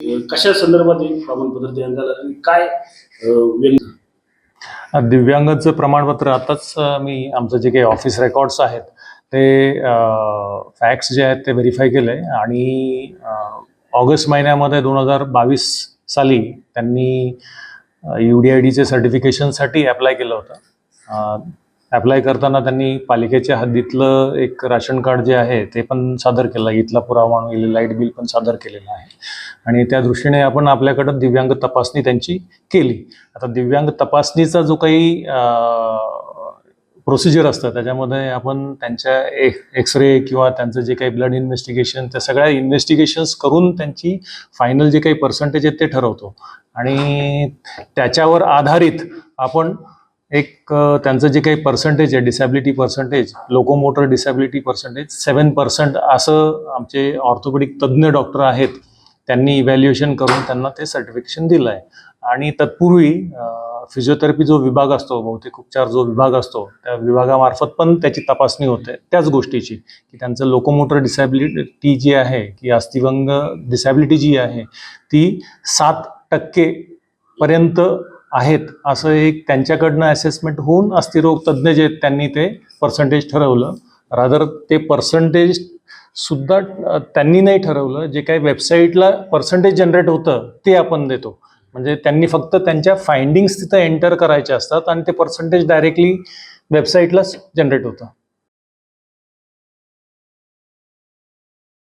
कशा संदर्भात हे प्रमाणपत्र देण्यात आलं आणि काय व्यंग? दिव्यांगाचं प्रमाणपत्र आताच मी आमचं जे काही ऑफिस रेकॉर्ड्स आहेत ते फॅक्ट्स जे आहेत ते व्हेरीफाय केले आणि ऑगस्ट महिन्यामध्ये दोन हजार बावीस साली त्यांनी यू डी आय डीचे सर्टिफिकेशनसाठी अप्लाय केलं होतं. ॲप्लाय करताना त्यांनी पालिकेच्या हद्दीतलं एक राशन कार्ड जे आहे ते पण सादर केलं. इथला पुरावा म्हणून लाइट बिल पण सादर केलेलं आहे. आणि त्या दृष्टीने आपण आपल्याकडं दिव्यांग तपासणी त्यांची केली. आता दिव्यांग तपासणीचा जो काही प्रोसिजर असतं त्याच्यामध्ये आपण त्यांच्या ए एक्सरे किंवा त्यांचं जे काही ब्लड इन्व्हेस्टिगेशन त्या सगळ्या इन्व्हेस्टिगेशन्स करून त्यांची फायनल जे काही पर्सेंटेज आहेत ते ठरवतो. आणि त्याच्यावर आधारित आपण एक त्यांचं जे काही पर्सेंटेज आहे disability percentage locomotor disability percentage seven percent असं आमचे ऑर्थोपेडिक तज्ज्ञ डॉक्टर आहेत त्यांनी इव्हॅल्युएशन करून त्यांना ते सर्टिफिकेशन दिलं आहे. आणि तत्पूर्वी फिजिओथेरपी जो विभाग असतो भौतिक उपचार जो विभाग असतो त्या विभागामार्फत पण त्याची तपासणी होते त्याच गोष्टीची की त्यांचं लोकोमोटर डिसॅबिलिटी जी आहे की अस्थिभंग डिसॅबिलिटी जी आहे ती सात टक्के पर्यंत आहेत असं एक त्यांच्याकडनं असेसमेंट होऊन अस्थिरोग तज्ज्ञ जे आहेत त्यांनी ते पर्सेंटेज ठरवलं. रादर ते पर्सेंटेज सुद्धा त्यांनी नाही ठरवलं. जे काही वेबसाईटला पर्सेंटेज जनरेट होतं ते आपण देतो. म्हणजे त्यांनी फक्त त्यांच्या फाइंडिंग्स तिथं एंटर करायचे असतात आणि ते पर्सेंटेज डायरेक्टली वेबसाईटलाच जनरेट होतं.